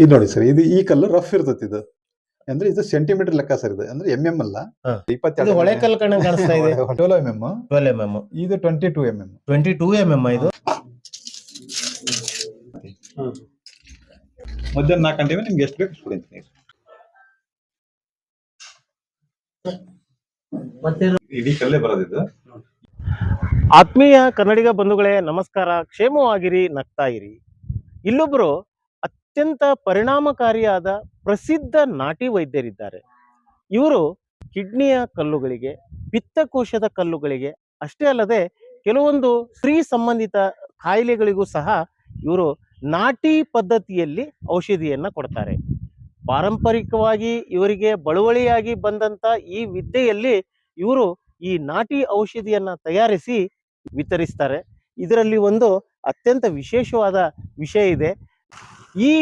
ಇದು ನೋಡಿ ಸರ್ ಇದು ಈ ಕಲ್ಲು ರಫ್ ಇರ್ತೈತಿ ಇದು. ಅಂದ್ರೆ ಇದು ಸೆಂಟಿಮೀಟರ್ ಲೆಕ್ಕ ಸರ್ ಇದು. ಅಂದ್ರೆ ಎಂ ಎಂ ಅಲ್ಲ. ಇಪ್ಪತ್ತೆರಡು ಇದು ಹೊಳೆ ಕಲ್ ಕಣ ಕಾಣಿಸ್ತಾ ಇದೆ. Twelve m m twelve m m ಇದು twenty two m m twenty two m m ಇದು ಮಧ್ಯಾಹ್ನ ನಾಲ್ಕು ಗಂಟೆ ನಿಮ್ಗೆ ಎಷ್ಟು ಬೇಕು ಅಷ್ಟು ನೀರು ಇಡೀ ಕಲ್ಲೇ ಬರೋದಿದ್ದು ಆತ್ಮೀಯ ಕನ್ನಡಿಗ ಬಂಧುಗಳೇ ನಮಸ್ಕಾರ. ಕ್ಷೇಮವಾಗಿರಿ ನಗ್ತಾ ಇರಿ. ಇಲ್ಲೊಬ್ರು ಅತ್ಯಂತ ಪರಿಣಾಮಕಾರಿಯಾದ ಪ್ರಸಿದ್ಧ ನಾಟಿ ವೈದ್ಯರಿದ್ದಾರೆ. ಇವರು ಕಿಡ್ನಿಯ ಕಲ್ಲುಗಳಿಗೆ, ಪಿತ್ತಕೋಶದ ಕಲ್ಲುಗಳಿಗೆ ಅಷ್ಟೇ ಅಲ್ಲದೆ ಕೆಲವೊಂದು ಸ್ತ್ರೀ ಸಂಬಂಧಿತ ಕಾಯಿಲೆಗಳಿಗೂ ಸಹ ಇವರು ನಾಟಿ ಪದ್ಧತಿಯಲ್ಲಿ ಔಷಧಿಯನ್ನು ಕೊಡ್ತಾರೆ. ಪಾರಂಪರಿಕವಾಗಿ ಇವರಿಗೆ ಬಳುವಳಿಯಾಗಿ ಬಂದಂತ ಈ ವಿದ್ಯೆಯಲ್ಲಿ ಇವರು ಈ ನಾಟಿ ಔಷಧಿಯನ್ನು ತಯಾರಿಸಿ ವಿತರಿಸ್ತಾರೆ. ಇದರಲ್ಲಿ ಒಂದು ಅತ್ಯಂತ ವಿಶೇಷವಾದ ವಿಷಯ ಇದೆ. ಈ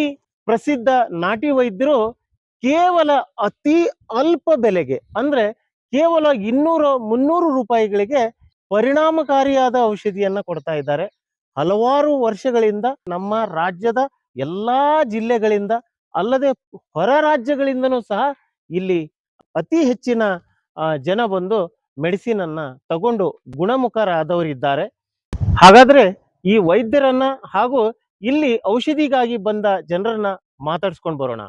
ಪ್ರಸಿದ್ಧ ನಾಟಿ ವೈದ್ಯರು ಕೇವಲ ಅತಿ ಅಲ್ಪ ಬೆಲೆಗೆ, ಅಂದ್ರೆ ಕೇವಲ ಇನ್ನೂರು ಮುನ್ನೂರು ರೂಪಾಯಿಗಳಿಗೆ ಪರಿಣಾಮಕಾರಿಯಾದ ಔಷಧಿಯನ್ನ ಕೊಡ್ತಾ ಇದ್ದಾರೆ. ಹಲವಾರು ವರ್ಷಗಳಿಂದ ನಮ್ಮ ರಾಜ್ಯದ ಎಲ್ಲಾ ಜಿಲ್ಲೆಗಳಿಂದ, ಅಲ್ಲದೆ ಹೊರ ರಾಜ್ಯಗಳಿಂದನೂ ಸಹ ಇಲ್ಲಿ ಅತಿ ಹೆಚ್ಚಿನ ಜನ ಬಂದು ಮೆಡಿಸಿನ್ ಅನ್ನ ತಗೊಂಡು ಗುಣಮುಖರಾದವರಿದ್ದಾರೆ. ಹಾಗಾದ್ರೆ ಈ ವೈದ್ಯರನ್ನ ಹಾಗೂ ಇಲ್ಲಿ ಔಷಧಿಗಾಗಿ ಬಂದ ಜನರನ್ನ ಮಾತಾಡ್ಸ್ಕೊಂಡು ಬರೋಣ.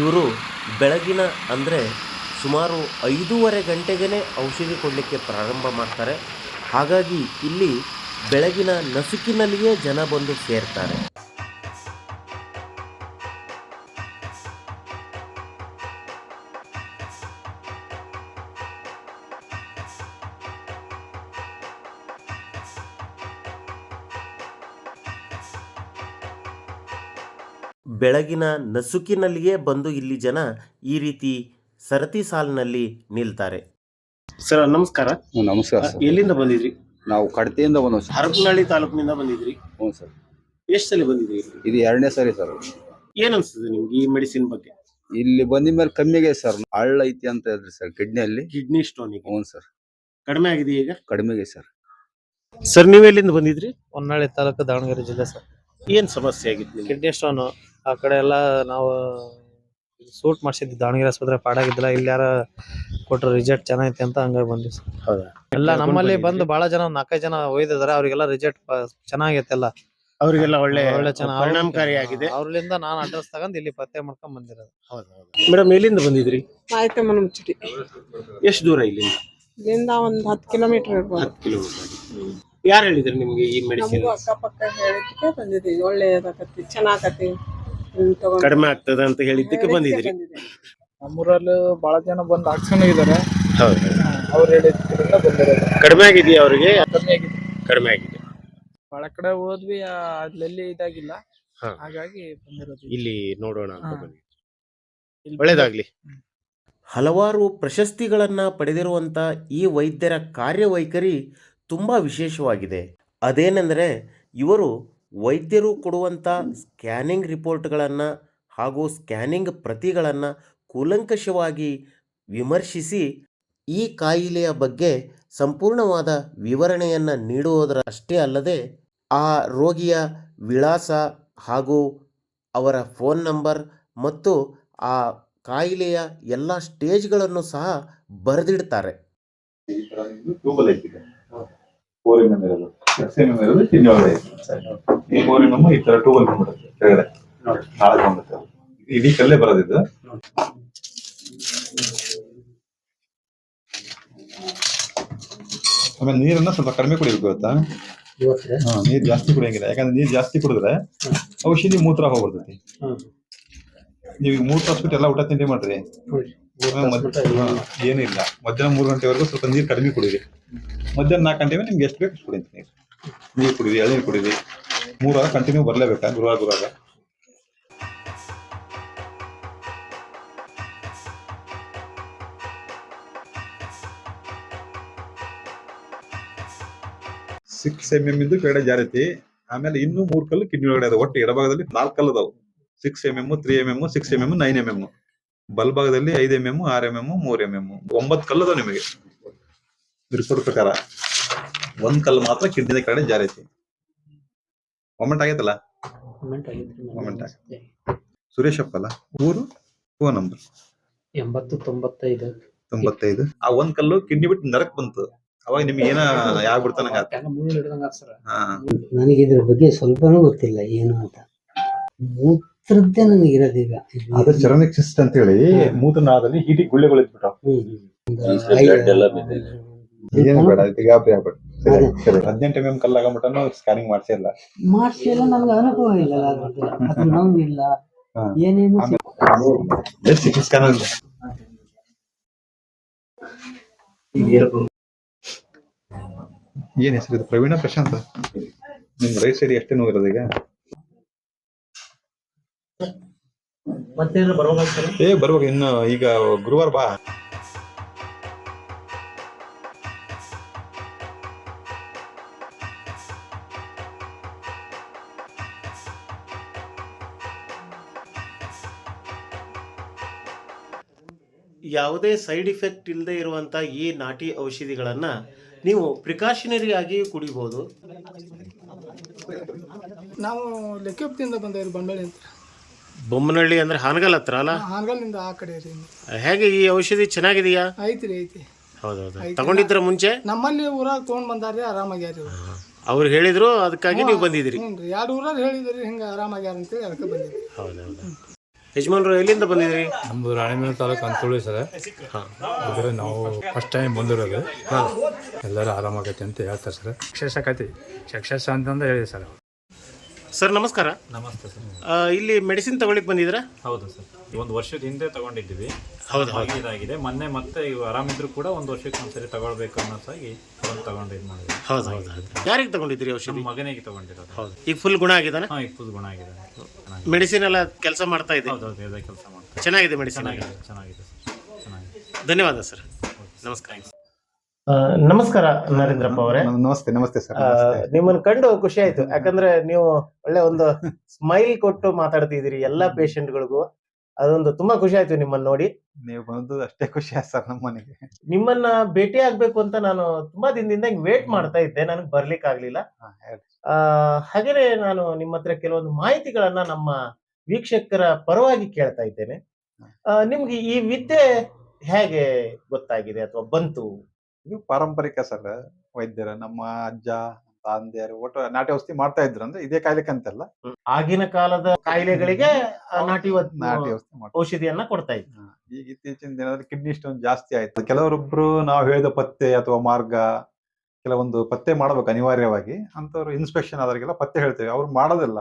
ಇವರು ಬೆಳಗಿನ ಅಂದ್ರೆ ಸುಮಾರು ಐದೂವರೆ ಗಂಟೆಗೇ ಔಷಧಿ ಕೊಡಲಿಕ್ಕೆ ಪ್ರಾರಂಭ ಮಾಡ್ತಾರೆ. ಹಾಗಾಗಿ ಇಲ್ಲಿ ಬೆಳಗಿನ ನಸುಕಿನಲ್ಲಿಯೇ ಜನ ಬಂದು ಸೇರ್ತಾರೆ. ಬೆಳಗಿನ ನಸುಕಿನಲ್ಲಿಯೇ ಬಂದು ಇಲ್ಲಿ ಜನ ಈ ರೀತಿ ಸರತಿ ಸಾಲಿನಲ್ಲಿ ನಿಲ್ತಾರೆ. ಸರ್ ನಮಸ್ಕಾರ. ನಮಸ್ಕಾರ ಸರ್. ಎಲ್ಲಿಂದ ಬಂದಿದ್ರಿ? ನಾವು ಕಡತೆಯಿಂದ ಬಂದವು ಸರ್. ಹರಪನಹಳ್ಳಿ ತಾಲೂಕಿನಿಂದ ಬಂದಿದ್ರಿ. ಹ್ಞೂ ಸರ್. ಎಷ್ಟು ಸಲ ಬಂದಿದ್ರಿ? ಇಲ್ಲಿ? ಇದು ಎರಡನೇ ಸರಿ ಸರ್. ಏನ್ ಅನ್ಸುತ್ತೆ ನಿಮ್ಗೆ ಈ ಮೆಡಿಸಿನ್ ಬಗ್ಗೆ? ಇಲ್ಲಿ ಬಂದ ಮೇಲೆ ಕಮ್ಮಿಗೆ ಸರ್. ಹಳ್ಳ ಐತಿ ಅಂತ ಹೇಳಿದ್ರಿ ಸರ್ ಕಿಡ್ನಿಯಲ್ಲಿ. ಕಿಡ್ನಿ ಸ್ಟೋನ್ ಹ್ಞೂ ಸರ್. ಕಡಿಮೆ ಆಗಿದೆ ಈಗ? ಕಡಿಮೆಗೆ ಸರ್. ಸರ್ ನೀವು ಎಲ್ಲಿಂದ ಬಂದಿದ್ರಿ? ಹೊನ್ನಾಳಿ ತಾಲೂಕು ದಾವಣಗೆರೆ ಜಿಲ್ಲೆ ಸರ್. ಏನ್ ಸಮಸ್ಯೆ ಆಗಿತ್ತು ನಿಮ್ಗೆ? ಕಿಡ್ನಿ ಸ್ಟೋನ್ ಆ ಕಡೆ ಎಲ್ಲ ನಾವು ಸೂಟ್ ಮಾಡಿಸಿದ್ವಿ. ದಾವಣಗೆರೆ ಆಸ್ಪತ್ರೆ ಪಾಡಾಗಿದ್ದಿಲ್ಲ. ಇಲ್ಲಿ ಯಾರ ಕೊಟ್ಟರು ರಿಜೆಕ್ಟ್ ಚೆನ್ನಾಗೈತೆ ಅಂತ ಹಂಗಾಗಿ ಬಂದ್ವಿ ಸರ್. ಹೌದಾ? ಎಲ್ಲ ನಮ್ಮಲ್ಲಿ? ಬಂದು ಬಹಳ ಜನ ಒಂದ್ ನಾಲ್ಕೈದು ಜನ ಒಯ್ದಿದ್ದಾರೆ. ಅವ್ರಿಗೆಲ್ಲ ರಿಜೆಕ್ಟ್ ಚೆನ್ನಾಗೈತೆ ಎಲ್ಲ. ಅವರಿಗೆಲ್ಲ ಒಳ್ಳೆ ಒಳ್ಳೆ ಚೆನ್ನಾಗ್ ಪರಿಣಾಮಕಾರಿ ಆಗಿದೆ ಅವ್ರಲಿಂದ ನಾನು ಅಡ್ರೆಸ್ ತಗೊಂಡು ಇಲ್ಲಿ ಪತ್ತೆ ಮಾಡ್ಕೊಂಡ್ ಬಂದಿರೋದು. ಮೇಡಮ್ ಎಲ್ಲಿಂದ ಬಂದಿದ್ರಿ? ಎಷ್ಟು ದೂರ ಇಲ್ಲಿಂದ? ಇಲ್ಲಿಂದ ಒಂದ್ ಹತ್ತು ಕಿಲೋಮೀಟರ್ ಇರ್ಬೋದು. ಹತ್ತು ಕಿಲೋಮೀಟರ್. ಯಾರು ಹೇಳಿದ್ರು ನಿಮ್ಗೆ ಈ ಮೆಡಿಸಿನ್ ನಮಗೂ ಅಕ್ಕಪಕ್ಕ ಹೇಳಿದ್ದಕ್ಕೆ ಬಂದಿದ್ದೀವಿ ಒಳ್ಳೆಯದಾಗತ್ತೆ ಚೆನ್ನಾಗತ್ತೆ ಹ್ಮ್, ತಗೊಂಡ್. ಕಡಿಮೆ ಆಗ್ತದ ಅಂತ ಹೇಳಿದ್ದಕ್ಕೆ ಬಂದಿದ್ರಿ. ನಮ್ಮೂರಲ್ಲಿ ಬಹಳ ಜನ ಬಂದು ಹಾಕ್ಸ್ಕೊಂಡು ಇದಾರೆ. ಹೌದು. ಅವ್ರು ಹೇಳಿದ್ರಿಂದ ಬಂದಿರೋದು. ಕಡಿಮೆ ಆಗಿದೆಯಾ ಅವರಿಗೆ? ಕಮ್ಮಿ ಆಗಿದೆ. ಕಡಿಮೆ ಆಗಿದೆ. ಬಹಳ ಕಡೆ ಹೋದ್ವಿ ಆ, ಅಲ್ಲೆಲ್ಲಿ ಇದಾಗಿಲ್ಲ. ಹಾ. ಹಾಗಾಗಿ ಬಂದಿರೋದು ಇಲ್ಲಿ ನೋಡೋಣ ಅಂತ ಹಾ. ಬಂದಿದ್ವಿ ಇಲ್ಲಿ ಒಳ್ಳೇದಾಗ್ಲಿ. ಹಲವಾರು ಪ್ರಶಸ್ತಿಗಳನ್ನು ಪಡೆದಿರುವಂಥ ಈ ವೈದ್ಯರ ಕಾರ್ಯವೈಖರಿ ತುಂಬ ವಿಶೇಷವಾಗಿದೆ. ಅದೇನೆಂದರೆ ಇವರು ವೈದ್ಯರು ಕೊಡುವಂಥ ಸ್ಕ್ಯಾನಿಂಗ್ ರಿಪೋರ್ಟ್ಗಳನ್ನು ಹಾಗೂ ಸ್ಕ್ಯಾನಿಂಗ್ ಪ್ರತಿಗಳನ್ನು ಕೂಲಂಕಷವಾಗಿ ವಿಮರ್ಶಿಸಿ ಈ ಕಾಯಿಲೆಯ ಬಗ್ಗೆ ಸಂಪೂರ್ಣವಾದ ವಿವರಣೆಯನ್ನು ನೀಡುವುದರ ಅಷ್ಟೇ ಅಲ್ಲದೆ ಆ ರೋಗಿಯ ವಿಳಾಸ ಹಾಗೂ ಅವರ ಫೋನ್ ನಂಬರ್ ಮತ್ತು ಆ ಕಾಯಿಲೆಯ ಎಲ್ಲ ಸ್ಟೇಜ್ಗಳನ್ನು ಸಹ ಬರೆದಿಡ್ತಾರೆ. ಟ್ಯೂಬಲ್ ಐತಿದೆ ಫೋರ್ ಎಂ ಎಂ ಇರೋದು ಎಕ್ಸ್ ಎಂ ಎಂ ಇರೋದು ಕಿಡ್ನಿ ಒಳಗಡೆ ಈ ಫೋರ್ ಎಂ ಎಂ ಈ ತರ ಟ್ಯೂಬಲ್ ಬಂದ್ಬಿಡುತ್ತೆ. ಕೆಳಗಡೆ. ನಾಳೆ ಬಂದ್ಬಿಡುತ್ತೆ. ಇಡೀ ಕಲ್ಲೇ ಬರೋದಿದ್ದು ಆಮೇಲೆ ನೀರನ್ನ ಸ್ವಲ್ಪ ಕಡಿಮೆ ಕುಡಿಬೇಕು ಗೊತ್ತಾ? ನೀರ್ ಜಾಸ್ತಿ ಕುಡಿಯಂಗಿಲ್ಲ. ಯಾಕಂದ್ರೆ ನೀರ್ ಜಾಸ್ತಿ ಕುಡಿದ್ರೆ ಔಷಧಿ ಮೂತ್ರ ಹೋಗ್ಬಿಡ್ತೈತಿ. ನೀವು ಮೂತ್ರ ಹಾಸ್ಪಿಟಲ್ ಬಿಟ್ಟು ಎಲ್ಲ ಊಟ ತಿಂಡಿ ಮಾಡ್ರಿ. ಇಲ್ಲ ಮಧ್ಯಾಹ್ನ ಮೂರು ಗಂಟೆವರೆಗೂ ಸ್ವಲ್ಪ ನೀರು ಕಡಿಮೆ ಕುಡೀರಿ. ಮಧ್ಯಾಹ್ನ ನಾಲ್ಕು ಗಂಟೆ ಮೇಲೆ ನಿಮ್ಗೆ ಎಷ್ಟು ಬೇಕು ಕುಡಿ ನೀರು. ನೀರು ಕುಡೀರಿ ಎಳ್ನೀರು ಕುಡೀರಿ. ಮೂರು ವಾರ ಕಂಟಿನ್ಯೂ ಬರಲೇಬೇಕಾ? ಗುರುವಾರ ಗುರುವಾರ? ಸಿಕ್ಸ್ ಎಂ ಎಂ ಇದ್ದು ಕೆಳಗಡೆ ಜಾರೈತಿ. ಆಮೇಲೆ ಇನ್ನೂ ಮೂರು ಕಲ್ಲು ಕಿಡ್ನಿ ಒಳಗಡೆ ಅದಾವ. ಒಟ್ಟು ಎಡಭಾಗದಲ್ಲಿ ನಾಲ್ಕು ಕಲ್ಲು ಅದಾವು. Six m m three m m six m m nine m m ಬಲ್ಭಾಗದಲ್ಲಿ ಐದು ಎಂ ಎಂ ಆರ್ ಎಂ ಎಂ ಮೂರ್ ಎಂ ಎಂ ಒಂಬತ್ತು ಕಲ್ಲದ ನಿಮಗೆ. ರಿಪೋರ್ಟ್ ಪ್ರಕಾರ. ಒಂದ್ ಕಲ್ಲು ಮಾತ್ರ ಕಿಡ್ನಿ ಕಡೆ ಜಾರೈತಿ ಮೊಮೆಂಟ್ ಆಗೈತಲ್ಲ? ಮೊಮೆಂಟ್ ಸುರೇಶಪ್ಪ ಅಲ್ಲ? ಊರು? Phone number. ಎಂಬತ್ತು ತೊಂಬತ್ತೈದು. ತೊಂಬತ್ತೈದು. ಆ ಒಂದ್ ಕಲ್ಲು ಕಿಡ್ನಿ ಬಿಟ್ಟು ನರಕ್ ಬಂತು. ಅವಾಗ ನಿಮ್ಗೆ ಏನ ಯಾವ ಬಿಡ್ತಾನ ನನಗೆ ಇದ್ರ ಬಗ್ಗೆ ಸ್ವಲ್ಪನೂ ಗೊತ್ತಿಲ್ಲ. ಏನು ಅಂತ? ಮೂತ್ರದ್ದೇ ಇರೋದಿಲ್ಲ. ಅದು ಸಿಸ್ಟ್ ಅಂತ ಹೇಳಿ ಮೂತ್ರನಾಳದಲ್ಲಿ ಹೀಟಿ ಗುಳ್ಳೆಗಳು ಇದ್ಬಿಟ್ಟು ಏನು ಬೇಡ ಇದು ಗಾಬರಿ ಆಗ್ಬೇಡ ಸರಿ, ಸರಿ. ಹದಿನೆಂಟು ಎಂ ಎಂ ಸ್ಕ್ಯಾನಿಂಗ್ ಮಾಡ್ಸಿಲ್ಲ ಮಾಡಿಸಿಲ್ಲ ನನಗೆ ಅನುಭವ ಇಲ್ಲ ಅದು ನೋವಿಲ್ಲ. ಏನೇನು ಏನ್ ಹೆಸರು ಇದು? ಪ್ರವೀಣ ಪ್ರಶಾಂತ್. ನಿಮ್ ರೈಟ್ ಸೈಡ್ ಎಷ್ಟೇ ನೋವು ಇರೋದು ಈಗ? ಮತ್ತೇನಾದ್ರು ಸರ್ ಏ ಬರ್ಬೇಕು ಇನ್ನು ಈಗ ಗುರುವಾರ ಬಾ. ಯಾವುದೇ ಸೈಡ್ ಇಫೆಕ್ಟ್ ಇಲ್ಲದೆ ಇರುವಂಥ ಈ ನಾಟಿ ಔಷಧಿಗಳನ್ನು ನೀವು ಪ್ರಿಕಾಷನರಿ ಆಗಿ ಕುಡಿಬೋದು. ನಾವು ಲೆಕ್ಕಪ್ತಿಯಿಂದ ಬಂದ ಬಂಡಳಿ ಅಂತ. ಬೊಮ್ಮನಹಳ್ಳಿ ಅಂದ್ರೆ ಹಾನಗಲ್ ಹತ್ರ ಅಲ್ಲ? ಹಾನಗಲ್ನಿಂದ ಆ ಕಡೆ ರೀ ಹೇಗೆ ಈ ಔಷಧಿ ಚೆನ್ನಾಗಿದೆಯಾ? ಐತಿ ರೀ ಐತಿ ಹೌದೌದು ತಗೊಂಡಿದ್ರ ಮುಂಚೆ? ನಮ್ಮಲ್ಲಿ ಊರಾಗ ತೊಗೊಂಡ್ ಬಂದಾರ್ರಿ ಆರಾಮಾಗ್ಯಾರ ರೀ ಅವ್ರು ಹೇಳಿದ್ರು ಅದಕ್ಕಾಗಿ ನೀವು ಬಂದಿದ್ದೀರಿ. ಯಾರು ರೀ. ಎರಡು ಊರಾಗ ಹೇಳಿದ್ರಿ ಹಿಂಗೆ ಆರಾಮಾಗ್ಯಾರ ಅಂತೇಳಿ ಅದಕ್ಕೆ ಬಂದಿದ್ರಿ ಹೌದೌದು. ಯಜಮಾನ್ರು ಎಲ್ಲಿಂದ ಬಂದಿದ್ದೀರಿ ನಮ್ದು ರಾಣಿಮೂಲ ತಾಲೂಕು ಅಂತೋಳಿ ಸರ್. ಅಂದ್ರೆ ನಾವು ಫಸ್ಟ್ ಟೈಮ್ ಬಂದಿರೋದು. ಎಲ್ಲರೂ ಆರಾಮಾಗೈತೆ ಅಂತ ಹೇಳ್ತಾರೆ ಸರ್. ಸಕ್ಸಸ್ ಆಕೈತಿ. ಸಕ್ಸಸ್ ಅಂತಂದು ಹೇಳಿ ಸರ್. ಸರ್ ನಮಸ್ಕಾರ. ನಮಸ್ತೆ ಸರ್. ಆ, ಇಲ್ಲಿ ಮೆಡಿಸಿನ್ ತಗೊಳ್ಳಿಕ್ಕೆ ಬಂದಿದ್ದೀರಾ? ಹೌದು ಸರ್. ಈ ಒಂದು ವರ್ಷದ ಹಿಂದೆ ತಗೊಂಡಿದ್ದೀವಿ. ಹೌದು, ಹಾಗೆ ಇದಾಗಿದೆ. ಮೊನ್ನೆ ಮತ್ತೆ ಇವು ಆರಾಮಿದ್ರು ಕೂಡ ಒಂದು ವರ್ಷಕ್ಕೆ ಒಂದ್ಸರಿ ತಗೊಳ್ಬೇಕು ಅನ್ನೋದಾಗಿ ಒಂದು ತಗೊಂಡು ಇದು ಮಾಡಿದ್ವಿ. ಹೌದು ಹೌದು ಹೌದು. ಯಾರಿಗೆ ತಗೊಂಡಿದ್ದೀರಿ ಔಷಧಿ? ನಮ್ಮ ಮಗನಿಗೆ ತಗೊಂಡಿರೋದು. ಹೌದು. ಈಗ ಫುಲ್ ಗುಣ ಆಗಿದಾನೆ? ಹಾಂ ಈಗ ಫುಲ್ ಗುಣ ಆಗಿದೆ. ಚೆನ್ನಾಗಿದೆ. ಮೆಡಿಸಿನ್ ಎಲ್ಲ ಕೆಲಸ ಮಾಡ್ತಾ ಇದೆ? ಹೌದು ಹೌದು ಕೆಲಸ ಮಾಡ್ತಾರೆ ಚೆನ್ನಾಗಿದೆ ಮೆಡಿಸಿನ್ ಚೆನ್ನಾಗಿದೆ ಚೆನ್ನಾಗಿದೆ ಸರ್. ಚೆನ್ನಾಗಿದೆ. ಧನ್ಯವಾದ ಸರ್. ನಮಸ್ಕಾರ. ನಮಸ್ಕಾರ ನರೇಂದ್ರಪ್ಪ ಅವರೇ. ನಮಸ್ತೆ ನಮಸ್ತೆ ಸರ್ ನಿಮ್ಮನ್ನು ಕಂಡು ಖುಷಿ ಆಯ್ತು. ಯಾಕಂದ್ರೆ ನೀವು ಒಳ್ಳೆ ಒಂದು ಸ್ಮೈಲ್ ಕೊಟ್ಟು ಮಾತಾಡ್ತಿದ್ದೀರಿ ಎಲ್ಲಾ ಪೇಷಂಟ್ಗಳಿಗೂ ಅದೊಂದು ತುಂಬಾ ಖುಷಿ ಆಯ್ತು ನಿಮ್ಮನ್ನ ನೋಡಿ. ನೀವು ಬಂದು ಅಷ್ಟೇ ಖುಷಿ ಆಯ್ತು ಸರ್ ನಮ್ಮ ಮನೆಗೆ ನಿಮ್ಮನ್ನ ಭೇಟಿ ಆಗ್ಬೇಕು ಅಂತ ನಾನು ತುಂಬಾ ದಿನದಿಂದ ವೇಟ್ ಮಾಡ್ತಾ ಇದ್ದೆ. ನನಗೆ ಬರ್ಲಿಕ್ಕೆ ಆಗ್ಲಿಲ್ಲ. ಹಾಗೇನೆ ನಾನು ನಿಮ್ಮ ಹತ್ರ ಕೆಲವೊಂದು ಮಾಹಿತಿಗಳನ್ನ ನಮ್ಮ ವೀಕ್ಷಕರ ಪರವಾಗಿ ಕೇಳ್ತಾ ಇದ್ದೇನೆ. ನಿಮ್ಗೆ ಈ ವಿದ್ಯೆ ಹೇಗೆ ಗೊತ್ತಾಗಿದೆ ಅಥವಾ ಬಂತು? ಇದು ಪಾರಂಪರಿಕ ಸರ್ ವೈದ್ಯರ ನಮ್ಮ ಅಜ್ಜ ತಂದೆಯರು ಒಟ್ಟು ನಾಟಿ ಔಷಧಿ ಮಾಡ್ತಾ ಇದ್ರು ಅಂದ್ರೆ ಇದೇ ಕಾಯಿಲೆ ಅಂತಲ್ಲ. ಆಗಿನ ಕಾಲದ ಕಾಯಿಲೆಗಳಿಗೆ ನಾಟಿ ನಾಟಿ ಔಷಧಿ ಔಷಧಿಯನ್ನ ಕೊಡ್ತಾ ಇದ್ರು. ಈಗ ಇತ್ತೀಚಿನ ದಿನದಲ್ಲಿ ಕಿಡ್ನಿ ಸ್ಟೋನ್ ಜಾಸ್ತಿ ಆಯ್ತು. ಕೆಲವರೊಬ್ರು ನಾವು ಹೇಳಿದ ಪತ್ತೆ ಅಥವಾ ಮಾರ್ಗ ಕೆಲವೊಂದು ಪತ್ತೆ ಮಾಡ್ಬೇಕು ಅನಿವಾರ್ಯವಾಗಿ. ಅಂತವ್ರು ಇನ್ಸ್ಪೆಕ್ಷನ್ ಆದವರಿಗೆಲ್ಲ ಪತ್ತೆ ಹೇಳ್ತೇವೆ. ಅವ್ರು ಮಾಡೋದಿಲ್ಲ.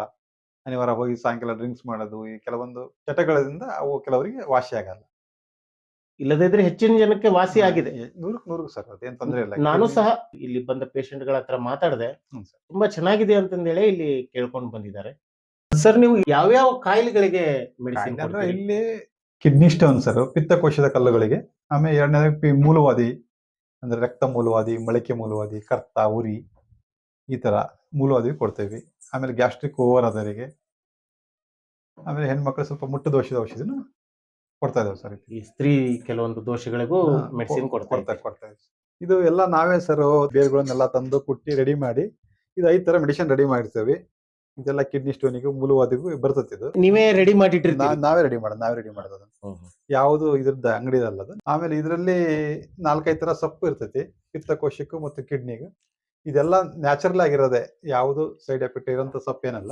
ಅನಿವಾರ್ಯ ಹೋಗಿ ಸಾಯಂಕಾಲ ಡ್ರಿಂಕ್ಸ್ ಮಾಡೋದು ಈ ಕೆಲವೊಂದು ಚಟಗಳಿಂದ ಅವು ಕೆಲವರಿಗೆ ವಾಸಿ ಆಗಲ್ಲ. ಇಲ್ಲದಿದ್ರೆ ಹೆಚ್ಚಿನ ಜನಕ್ಕೆ ವಾಸಿ ಆಗಿದೆ. ನೂರಕ್ಕೆ ನೂರು ಸರ್ ಅದೇನ್ ತೊಂದರೆ ಇಲ್ಲ. ನಾನು ಸಹ ಇಲ್ಲಿ ಬಂದ ಪೇಷಂಟ್ಗಳ ಹತ್ರ ಮಾತಾಡಿದೆ. ಹ್ಮ್ ಸರ್. ತುಂಬಾ ಚೆನ್ನಾಗಿದೆ ಅಂತಂದೇಳಿ ಇಲ್ಲಿ ಕೇಳ್ಕೊಂಡು ಬಂದಿದ್ದಾರೆ. ಸರ್ ನೀವು ಯಾವ್ಯಾವ ಕಾಯಿಲೆಗಳಿಗೆ ಮೆಡಿಸಿನ್ ಇಲ್ಲಿ ಕಿಡ್ನಿ ಸ್ಟೋನ್ ಸರ್ ಪಿತ್ತಕೋಶದ ಕಲ್ಲುಗಳಿಗೆ. ಆಮೇಲೆ ಎರಡನೇ ಪಿ ಮೂಲವಾದಿ ಅಂದ್ರೆ ರಕ್ತ ಮೂಲವಾದಿ ಮೊಳಕೆ ಮೂಲವಾದಿ ಕರ್ತ ಉರಿ ಈ ತರ ಮೂಲವಾದಿ ಕೊಡ್ತೇವೆ. ಆಮೇಲೆ ಗ್ಯಾಸ್ಟ್ರಿಕ್ ಓವರ್ ಆದವರಿಗೆ ಆಮೇಲೆ ಹೆಣ್ಮಕ್ಳು ಸ್ವಲ್ಪ ಮುಟ್ಟು ದೋಷದ ಔಷಧಿನ ಕೊಡ್ತಾ ಇದಾವೆ ಸರ್ ಈ ಸ್ತ್ರೀ ಕೆಲವೊಂದು ದೋಷಗಳಿಗೂ ಮೆಡಿಸಿನ್ ಕೊಡ್ತಾ ಕೊಡ್ತಾ ಕೊಡ್ತಾ ಇದ್ದೀವಿ. ಇದು ಎಲ್ಲ ನಾವೇ ಸರ್ ಬೇರುಗಳನ್ನೆಲ್ಲ ತಂದು ಕುಟ್ಟಿ ರೆಡಿ ಮಾಡಿ ಇದು ಐದು ತರ ಮೆಡಿಸಿನ್ ರೆಡಿ ಮಾಡಿರ್ತೇವೆ. ಇದೆಲ್ಲ ಕಿಡ್ನಿ ಸ್ಟೋನಿಗೂ ಮೂಲವಾದಿಗೂ ಬರ್ತದೆ ಇದು. ನೀವೇ ರೆಡಿ ನಾ- ಮಾಡಿಟ್ಟಿರ್ತೀವಿ ನಾವೇ ರೆಡಿ ಮಾಡೋದು ನಾವೇ ರೆಡಿ ಮಾಡೋದು ಅದನ್ನ. ಯಾವುದು ಇದ್ರದ್ದು ಅಂಗಡಿ ಅಲ್ಲ ಅದು. ಆಮೇಲೆ ಇದರಲ್ಲಿ ನಾಲ್ಕೈದು ತರ ಸೊಪ್ಪು ಇರ್ತೈತಿ. ಪಿತ್ತಕೋಶಕ್ಕೂ ಮತ್ತು ಕಿಡ್ನಿಗೂ ಇದೆಲ್ಲ ನ್ಯಾಚುರಲ್ ಆಗಿರೋದೆ. ಯಾವುದು ಸೈಡ್ ಎಫೆಕ್ಟ್ ಇರೋಂಥ ಸೊಪ್ಪೇನಲ್ಲ.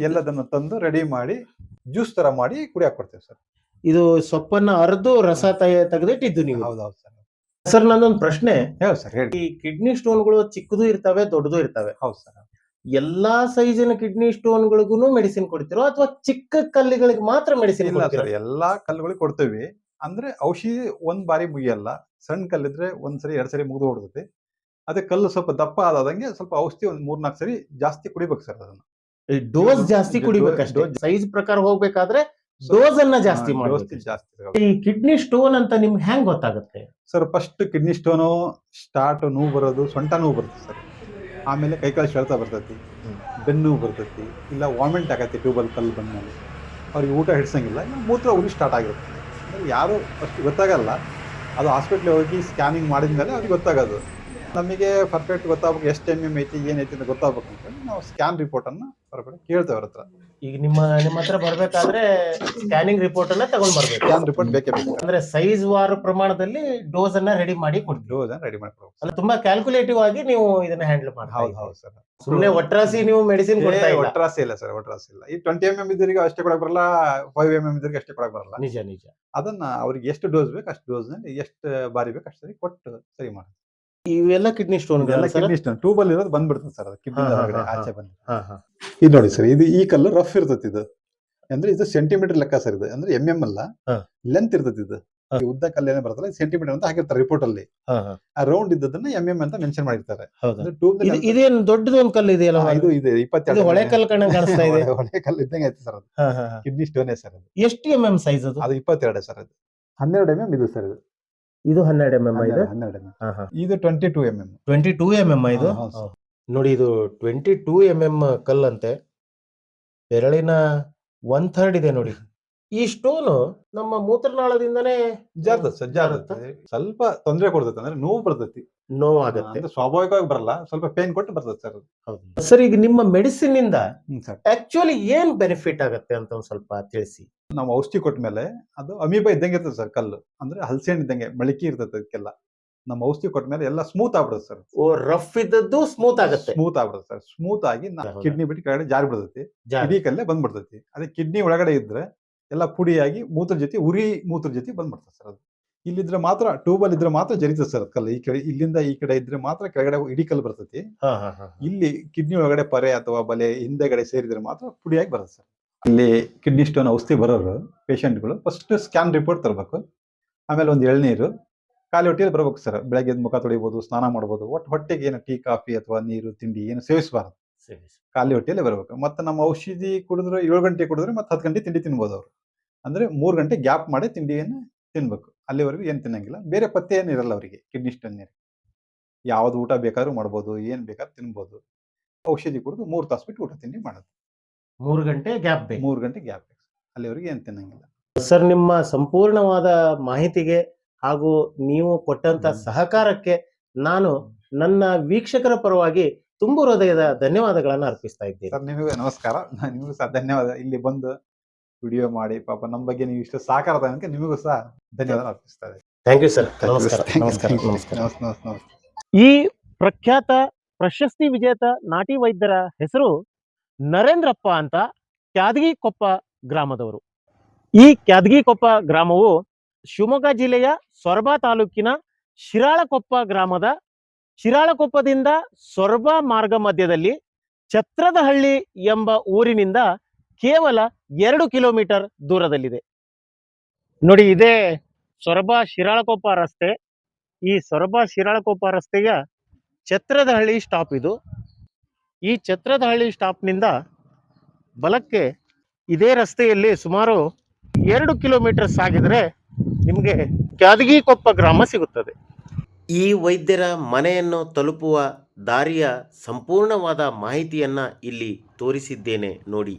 ಎಲ್ಲದನ್ನು ತಂದು ರೆಡಿ ಮಾಡಿ ಜ್ಯೂಸ್ ತರ ಮಾಡಿ ಕುಡಿಯಾಕ್ ಕೊಡ್ತೇವೆ ಸರ್ ಇದು ಸೊಪ್ಪನ್ನ ಅರ್ದು ರಸ ತೆಗೆದಿಟ್ಟಿದ್ದು ನೀವು. ಹೌದೌದು ಸರ್. ಸರ್ ನಂದೊಂದು ಪ್ರಶ್ನೆ. ಹೇಳಿ ಸರ್ ಹೇಳಿ. ಈ ಕಿಡ್ನಿ ಸ್ಟೋನ್ಗಳು ಚಿಕ್ಕದು ಇರ್ತವೆ ದೊಡ್ಡದು ಇರ್ತವೆ. ಹೌದು ಸರ್. ಎಲ್ಲಾ ಸೈಜಿನ ಕಿಡ್ನಿ ಸ್ಟೋನ್ಗಳಿಗೂ ಮೆಡಿಸಿನ್ ಕೊಡ್ತಿರೋ ಅಥವಾ ಚಿಕ್ಕ ಕಲ್ಲುಗಳಿಗೆ ಮಾತ್ರ ಮೆಡಿಸಿನ್ ಇಲ್ಲ ಸರ್ ಎಲ್ಲಾ ಕಲ್ಲುಗಳಿಗೆ ಕೊಡ್ತೇವೆ. ಅಂದ್ರೆ ಔಷಧಿ ಒಂದ್ ಬಾರಿ ಮುಗಿಯಲ್ಲ ಸಣ್ಣ ಕಲ್ಲಿದ್ರೆ ಒಂದ್ ಸರಿ ಎರಡ್ ಸರಿ ಮುಗಿದು ಹೊಡ್ತೈತಿ ಅದೇ ಕಲ್ಲು ಸ್ವಲ್ಪ ದಪ್ಪ ಆದಂಗೆ ಸ್ವಲ್ಪ ಔಷಧಿ ಒಂದ್ ಮೂರ್ನಾಲ್ಕು ಸರಿ ಜಾಸ್ತಿ ಕುಡಿಬೇಕು ಸರ್ ಅದನ್ನ. ಡೋಸ್ ಜಾಸ್ತಿ ಕುಡಿಬೇಕು ಸೈಜ್ ಪ್ರಕಾರ ಹೋಗ್ಬೇಕಾದ್ರೆ ಡೋಸ್ ಅನ್ನ ಜಾಸ್ತಿ ಮಾಡಿ ಜಾಸ್ತಿ. ಈ ಕಿಡ್ನಿ ಸ್ಟೋನ್ ಅಂತ ನಿಮ್ಗೆ ಹೆಂಗ್ ಗೊತ್ತಾಗುತ್ತೆ? Sir first kidney stone start ನೋವು ಬರೋದು ಸೊಂಟ ನೋವು ಬರುತ್ತೆ ಸರ್. ಆಮೇಲೆ ಕೈಕಾಲು ಸೆಳೆತ ಬರ್ತೈತಿ ಬೆನ್ನು ನೋವು ಬರ್ತೈತಿ ಇಲ್ಲ ವಾಮಿಂಟ್ ಆಗತ್ತೆ ಟ್ಯೂಬಲ್ ಕಲ್ಲು ಬಂದ್ಮೇಲೆ ಅವ್ರಿಗೆ ಊಟ ಹಿಡ್ಸಂಗಿಲ್ಲ ಮೂತ್ರ ಉರಿ ಸ್ಟಾರ್ಟ್ ಆಗಿರುತ್ತೆ. ಯಾರು ಫಸ್ಟ್ ಗೊತ್ತಾಗಲ್ಲ. ಅದು ಹಾಸ್ಪಿಟ್ಲಿಗೆ ಹೋಗಿ ಸ್ಕ್ಯಾನಿಂಗ್ ಮಾಡಿದ್ಮೇಲೆ ಅವ್ರಿಗೆ ಗೊತ್ತಾಗೋದು. ನಮಗೆ ಪರ್ಫೆಕ್ಟ್ ಗೊತ್ತಾಗಬೇಕು ಎಷ್ಟು ಎಂ ಎಂ ಐತಿ ಏನೈತಿ ಅಂತ ಗೊತ್ತಾಗಬೇಕು ಅಂತೇಳಿ ನಾವು ಸ್ಕ್ಯಾನ್ ರಿಪೋರ್ಟನ್ನು ಪರ್ಫೆಕ್ಟ್ ಕೇಳ್ತೇವೆ ಅವ್ರ ಹತ್ರ. ಈಗ ನಿಮ್ಮ ನಿಮ್ಮ ಹತ್ರ ಬರ್ಬೇಕಾದ್ರೆ ಸ್ಕ್ಯಾನಿಂಗ್ ರಿಪೋರ್ಟ್ ಅನ್ನ ತಗೊಂಡ್ ಬರ್ಬೇಕು. ಸ್ಕ್ಯಾನ್ ರಿಪೋರ್ಟ್ ಬೇಕೇ ಬೇಕು. ಅಂದ್ರೆ ಸೈಜ್ ವಾರ ಪ್ರಮಾಣದಲ್ಲಿ ಡೋಸ್ ಅನ್ನ ರೆಡಿ ಮಾಡಿ ಕೊಡ್ತೀವಿ. ಡೋಸ್ ರೆಡಿ ಮಾಡ್ಕೊಡ್ಬೇಕು ಅಲ್ಲ ತುಂಬಾ ಕ್ಯಾಲ್ಕುಲೇಟಿವ್ ಆಗಿ ನೀವು ಇದನ್ನ ಹ್ಯಾಂಡಲ್ ಹೌದು ಮಾಡ್ತೀವಿ ಹೌದು ಸರ್. ಸುಮ್ನೆ ಒಟ್ರಾಸಿ ನೀವು ಮೆಡಿಸಿನ್ ಕೊಡ್ತಾ ಇಲ್ಲ. ಒಟ್ರಾಸಿ ಇಲ್ಲ ಸರ್ ಒಟ್ರಾಸಿ ಇಲ್ಲ. ಈ ಟ್ವೆಂಟಿ ಎಂ ಎಂ ಇದ್ದರಿಗೆ ಅಷ್ಟೇ ಕೊಡಕ್ ಬರಲ್ಲ ಫೈವ್ ಎಂ ಎಂ ಇದ್ದರಿಗೆ ಅಷ್ಟೇ ಕೊಡಕ್ ಬರಲ್ಲ. ನಿಜ ನಿಜ. ಅದನ್ನ ಅವ್ರಿಗೆ ಎಷ್ಟು ಡೋಸ್ ಬೇಕು ಅಷ್ಟು ಡೋಸ್ನಲ್ಲಿ ಎಷ್ಟು ಬಾರಿ ಬೇಕು ಅಷ್ಟು ಸರಿ ಕೊಟ್ಟು ಸರಿ ಮಾಡಿ ಇವೆಲ್ಲ ಕಿಡ್ನಿ ಸ್ಟೋನ್ ಎಲ್ಲ ಕಿಡ್ನಿ ಸ್ಟೋನ್ ಟ್ಯೂಬಲ್ ಇರೋದು ಬಂದ್ಬಿಡ್ತದೆ ಸರ್ ಅದು ಕಿಡ್ನಿ ಹಾ, ಹಾ, ಒಳಗಡೆ ಹಾ, ಆಚೆ ಬಂದು. ಇದು ನೋಡಿ ಸರ್ ಇದು ಈ ಕಲ್ಲು ರಫ್ ಇರ್ತದೆ ಇದು. ಅಂದ್ರೆ ಇದು ಸೆಂಟಿಮೀಟರ್ ಲೆಕ್ಕ ಸರ್ ಇದು. ಅಂದ್ರೆ ಎಂ ಎಂ ಅಲ್ಲ ಲೆಂತ್ ಇರ್ತದೆ ಇದು. ಉದ್ದ ಕಲ್ಲು ಏನೇ ಬರ್ತಲ್ಲ ಸೆಂಟಿಮೀಟರ್ ಅಂತ ಹಾಕಿರ್ತಾರೆ ರಿಪೋರ್ಟ್ ಅಲ್ಲಿ. ಆ ರೌಂಡ್ ಇದ್ದದನ್ನ ಎಂ ಎಂ ಅಂತ ಮೆನ್ಷನ್ ಮಾಡಿರ್ತಾರೆ. ಇದೇನು ದೊಡ್ಡದು ಒಂದ್ ಕಲ್ಲು ಇದೆಯಲ್ಲ ಇದು ಇದೆ ಇದು ಇಪ್ಪತ್ತೆರಡು ಹೊಳೆ ಕಲ್ಲು ಕಣ್ಣ ಕಾಣಿಸ್ತಾ ಇದೆ. ಹೊಳೆ ಕಲ್ಲು ಇದ್ದಂಗೆ ಐತೆ ಸರ್ ಅದು. ಕಿಡ್ನಿ ಸ್ಟೋನೇ ಸರ್ ಅದು. ಎಷ್ಟು ಎಂ ಎಂ ಸೈಜ್ ಅದು? ಅದು ಇಪ್ಪತ್ತೆರಡು ಸರ್ ಅದು. ಹನ್ನೆರಡು ಎಂ ಎಂ ಇದು ಸರ್ ಇದು. ಇದು ಹನ್ನೆರಡು ಎಂ ಎಂ ಇದು? ಹನ್ನೆರಡು ಎಂ ಹಾ ಹಾ. ಇದು twenty two M M twenty two M M ಇದು? ಹಾ, ನೋಡಿ ಇದು ಟ್ವೆಂಟಿ ಟೂ ಎಂ ಎಂ ಕಲ್ಲಂತೆ. ಬೆರಳಿನ ಒನ್ ಥರ್ಡ್ ಇದೆ ನೋಡಿ. ಈ ಸ್ಟೋನು ನಮ್ಮ ಮೂತ್ರನಾಳದಿಂದನೇ ಜಾರ್ತದೆ ಸರ್ ಸ್ವಲ್ಪ ತೊಂದರೆ ಕೊಡ್ತೈತೆ ಅಂದ್ರೆ ನೋವು ಬರ್ತೈತಿ. ನೋವಾಗತ್ತೆ. ಸ್ವಾಭಾವಿಕವಾಗಿ ಬರಲ್ಲ ಸ್ವಲ್ಪ ಪೇನ್ ಕೊಟ್ಟು ಬರ್ತದೆ ಸರ್ ಸರ್ ಈಗ ನಿಮ್ಮ ಮೆಡಿಸಿನ್ ಇಂದ ಆಕ್ಚುಲಿ ಏನ್ ಬೆನಿಫಿಟ್ ಆಗುತ್ತೆ ಅಂತ ಒಂದ್ ಸ್ವಲ್ಪ ತಿಳಿಸಿ. ನಾವು ಔಷಧಿ ಕೊಟ್ಟ ಮೇಲೆ ಅದು ಅಮೀಬಾ ಇದ್ದಂಗೆ ಇರ್ತದೆ ಸರ್ ಕಲ್ಲು. ಅಂದ್ರೆ ಹಲಸೆ ಹಣ್ಣು ಇದ್ದಂಗೆ ಮಳಿಕೆ ಇರ್ತದೆ ಅದಕ್ಕೆಲ್ಲ. ನಮ್ಮ ಔಷಧಿ ಕೊಟ್ಟ ಮೇಲೆ ಎಲ್ಲ ಸ್ಮೂತ್ ಆಗ್ಬಿಡುತ್ತೆ ಸರ್. ಓ ರಫ್ ಇದ್ದದ್ದು ಸ್ಮೂತ್ ಆಗುತ್ತೆ. ಸ್ಮೂತ್ ಆಗ್ಬಿಡುತ್ತೆ ಸರ್. ಸ್ಮೂತ್ ಆಗಿ? ಕಿಡ್ನಿ ಬಿಟ್ಟು ಕೆಳಗಡೆ ಜಾರಿ ಬಿಡ್ತೈತಿ. ಕಿಡ್ನಿ ಇಡೀ ಕಲ್ಲೇ ಬಂದ್ಬಿಡ್ತೈತಿ. ಅದೇ ಕಿಡ್ನಿ ಒಳಗಡೆ ಇದ್ರೆ ಎಲ್ಲ ಪುಡಿಯಾಗಿ ಮೂತ್ರ ಜೊತೆ ಉರಿ ಮೂತ್ರ ಜೊತೆ ಬಂದ್ಬಿಡ್ತದೆ ಸರ್ ಅದು. ಇಲ್ಲಿದ್ರೆ ಮಾತ್ರ ಟ್ಯೂಬಲ್ ಇದ್ರೆ ಮಾತ್ರ ಜರಿತದೆ ಸರ್ ಕಲ್ಲು. ಈ ಕಡೆ ಇಲ್ಲಿಂದ ಈ ಕಡೆ ಇದ್ರೆ ಮಾತ್ರ ಕೆಳಗಡೆ ಇಡೀ ಕಲ್ಲು ಬರ್ತೈತಿ. ಹಾ ಹಾ ಹಾ ಇಲ್ಲಿ ಕಿಡ್ನಿ ಒಳಗಡೆ ಪರೆ ಅಥವಾ ಬಲೆ ಹಿಂದೆಗಡೆ ಸೇರಿದ್ರೆ ಮಾತ್ರ ಪುಡಿಯಾಗಿ ಬರುತ್ತೆ ಸರ್. ಇಲ್ಲಿ ಕಿಡ್ನಿ ಸ್ಟೋನ್ ಔಷಧಿ ಬರೋರು ಪೇಷಂಟ್ಗಳು ಫಸ್ಟ್ ಸ್ಕ್ಯಾನ್ ರಿಪೋರ್ಟ್ ತರಬೇಕು. ಆಮೇಲೆ ಒಂದು ಎಳ್ನೀರು ಖಾಲಿ ಹೊಟ್ಟೆಯಲ್ಲಿ ಬರಬೇಕು ಸರ್. ಬೆಳಗ್ಗೆ ಮುಖ ತೊಳಿಬೋದು ಸ್ನಾನ ಮಾಡ್ಬೋದು. ಒಟ್ಟು ಹೊಟ್ಟೆಗೆ ಏನು ಟೀ ಕಾಫಿ ಅಥವಾ ನೀರು ತಿಂಡಿ ಏನು ಸೇವಿಸಬಾರದು. ಖಾಲಿ ಹೊಟ್ಟೆಯಲ್ಲೇ ಬರಬೇಕು. ಮತ್ತೆ ನಮ್ಮ ಔಷಧಿ ಕುಡಿದ್ರೆ ಏಳು ಗಂಟೆ ಕುಡಿದ್ರೆ ಮತ್ತೆ ಹತ್ತು ಗಂಟೆ ತಿಂಡಿ ತಿನ್ಬೋದು ಅವರು. ಅಂದ್ರೆ ಮೂರು ಗಂಟೆ ಗ್ಯಾಪ್ ಮಾಡಿ ತಿಂಡಿಯನ್ನು ತಿನ್ಬೇಕು. ಅಲ್ಲಿವರೆಗೂ ಏನು ತಿನ್ನಂಗಿಲ್ಲ. ಬೇರೆ ಪತ್ತೆ ಏನು ಇರಲ್ಲ ಅವರಿಗೆ. ಕಿಡ್ನಿ ಸ್ಟೋನ್ ಯಾವ್ದು ಊಟ ಬೇಕಾದ್ರೂ ಮಾಡ್ಬೋದು ಏನು ಬೇಕಾದ್ರೂ ತಿನ್ಬೋದು. ಔಷಧಿ ಕುಡಿದು ಮೂರು ತಾಸು ಬಿಟ್ಟು ಊಟ ತಿಂಡಿ ಮಾಡೋದು. ಮೂರು ಗಂಟೆ ಗ್ಯಾಪ್ ಬೇಕು. ಮೂರು ಗಂಟೆ ಗ್ಯಾಪ್ ಬೇಕು. ಅಲ್ಲಿವರೆಗೆ ಏನು ತಿನ್ನಂಗಿಲ್ಲ. ಸರ್ ನಿಮ್ಮ ಸಂಪೂರ್ಣವಾದ ಮಾಹಿತಿಗೆ ಹಾಗೂ ನೀವು ಕೊಟ್ಟಂತ ಸಹಕಾರಕ್ಕೆ ನಾನು ನನ್ನ ವೀಕ್ಷಕರ ಪರವಾಗಿ ತುಂಬು ಹೃದಯದ ಧನ್ಯವಾದಗಳನ್ನು ಅರ್ಪಿಸ್ತಾ ಇದ್ದೀನಿ. ಸರ್ ನಿಮಗೆ ನಮಸ್ಕಾರ. ನಾನು ನಿಮಗೂ ಸಹ ಧನ್ಯವಾದ. ಇಲ್ಲಿ ಬಂದು ವಿಡಿಯೋ ಮಾಡಿ ಪಾಪ ನಮ್ಮ ಬಗ್ಗೆ ನೀವು ಇಷ್ಟು ಸಾಕಾರ ತನಕ ನಿಮಗೂ ಸಹ ಧನ್ಯವಾದ ಅರ್ಪಿಸ್ತಾ ಇದ್ದೀನಿ ಥ್ಯಾಂಕ್ ಯು ಸರ್ ನಮಸ್ಕಾರ. ನಮಸ್ಕಾರ. ಈ ಪ್ರಖ್ಯಾತ ಪ್ರಶಸ್ತಿ ವಿಜೇತ ನಾಟಿ ವೈದ್ಯರ ಹೆಸರು ನರೇಂದ್ರಪ್ಪ ಅಂತ ಕ್ಯಾದಗಿಕೊಪ್ಪ ಗ್ರಾಮದವರು. ಈ ಕ್ಯಾದಗಿಕೊಪ್ಪ ಗ್ರಾಮವು ಶಿವಮೊಗ್ಗ ಜಿಲ್ಲೆಯ ಸೊರಬ ತಾಲೂಕಿನ ಶಿರಾಳಕೊಪ್ಪ ಗ್ರಾಮದ ಶಿರಾಳಕೊಪ್ಪದಿಂದ ಸೊರಬ ಮಾರ್ಗ ಮಧ್ಯದಲ್ಲಿ ಛತ್ರದಹಳ್ಳಿ ಎಂಬ ಊರಿನಿಂದ ಕೇವಲ ಎರಡು ಕಿಲೋಮೀಟರ್ ದೂರದಲ್ಲಿದೆ. ನೋಡಿ, ಇದೇ ಸೊರಬ ಶಿರಾಳಕೊಪ್ಪ ರಸ್ತೆ. ಈ ಸೊರಬ ಶಿರಾಳಕೊಪ್ಪ ರಸ್ತೆಯ ಛತ್ರದಹಳ್ಳಿ ಸ್ಟಾಪ್ ಇದು. ಈ ಛತ್ರದಹಳ್ಳಿ ಸ್ಟಾಪ್ನಿಂದ ಬಲಕ್ಕೆ ಇದೇ ರಸ್ತೆಯಲ್ಲಿ ಸುಮಾರು ಎರಡು ಕಿಲೋಮೀಟರ್ ಸಾಗಿದರೆ ನಿಮಗೆ ಕ್ಯಾದಗಿಕೊಪ್ಪ ಗ್ರಾಮ ಸಿಗುತ್ತದೆ. ಈ ವೈದ್ಯರ ಮನೆಯನ್ನು ತಲುಪುವ ದಾರಿಯ ಸಂಪೂರ್ಣವಾದ ಮಾಹಿತಿಯನ್ನು ಇಲ್ಲಿ ತೋರಿಸಿದ್ದೇನೆ ನೋಡಿ.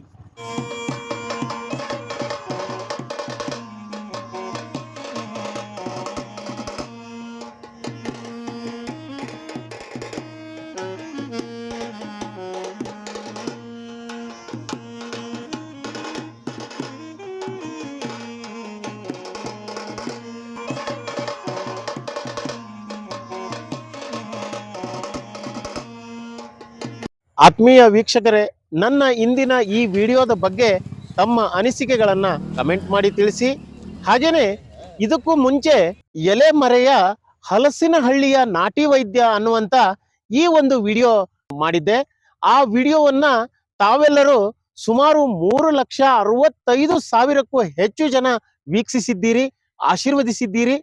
ಆತ್ಮೀಯ ವೀಕ್ಷಕರೇ ನನ್ನ ಇಂದಿನ ಈ ವಿಡಿಯೋದ ಬಗ್ಗೆ ತಮ್ಮ ಅನಿಸಿಕೆಗಳನ್ನು ಕಮೆಂಟ್ ಮಾಡಿ ತಿಳಿಸಿ. ಹಾಗೆಯೇ ಇದಕ್ಕೂ ಮುಂಚೆ ಎಲೆ ಮರೆಯ ಹಲಸಿನ ಹಳ್ಳಿಯ ನಾಟಿ ವೈದ್ಯ ಅನ್ನುವಂತ ಈ ಒಂದು ವಿಡಿಯೋ ಮಾಡಿದ್ದೆ. ಆ ವಿಡಿಯೋವನ್ನ ತಾವೆಲ್ಲರೂ ಸುಮಾರು ಮೂರು ಲಕ್ಷ ಅರವತ್ತೈದು ಸಾವಿರಕ್ಕೂ ಹೆಚ್ಚು ಜನ ವೀಕ್ಷಿಸಿದ್ದೀರಿ, ಆಶೀರ್ವದಿಸಿದ್ದೀರಿ.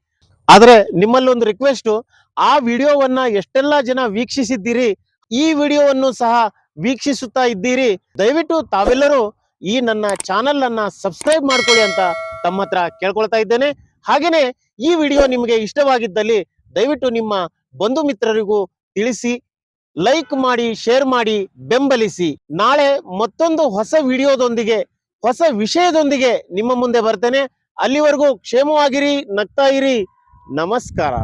ಆದರೆ ನಿಮ್ಮಲ್ಲಿ ಒಂದು ರಿಕ್ವೆಸ್ಟ್ ಆ ವಿಡಿಯೋವನ್ನ ಎಷ್ಟೆಲ್ಲ ಜನ ವೀಕ್ಷಿಸಿದ್ದೀರಿ, ಈ ವಿಡಿಯೋವನ್ನು ಸಹ ವೀಕ್ಷಿಸುತ್ತಾ ಇದ್ದೀರಿ. ದಯವಿಟ್ಟು ತಾವೆಲ್ಲರೂ ಈ ನನ್ನ ಚಾನಲ್ ಅನ್ನ ಸಬ್ಸ್ಕ್ರೈಬ್ ಮಾಡ್ಕೊಳ್ಳಿ ಅಂತ ತಮ್ಮ ಹತ್ರ ಕೇಳ್ಕೊಳ್ತಾ ಇದ್ದೇನೆ. ಹಾಗೇನೆ ಈ ವಿಡಿಯೋ ನಿಮಗೆ ಇಷ್ಟವಾಗಿದ್ದಲ್ಲಿ ದಯವಿಟ್ಟು ನಿಮ್ಮ ಬಂಧು ಮಿತ್ರರಿಗೂ ತಿಳಿಸಿ ಲೈಕ್ ಮಾಡಿ ಶೇರ್ ಮಾಡಿ, ಬೆಂಬಲಿಸಿ. ನಾಳೆ ಮತ್ತೊಂದು ಹೊಸ ವಿಡಿಯೋದೊಂದಿಗೆ, ಹೊಸ ವಿಷಯದೊಂದಿಗೆ ನಿಮ್ಮ ಮುಂದೆ ಬರ್ತೇನೆ. ಅಲ್ಲಿವರೆಗೂ ಕ್ಷೇಮವಾಗಿರಿ, ನಗ್ತಾ ಇರಿ. ನಮಸ್ಕಾರ.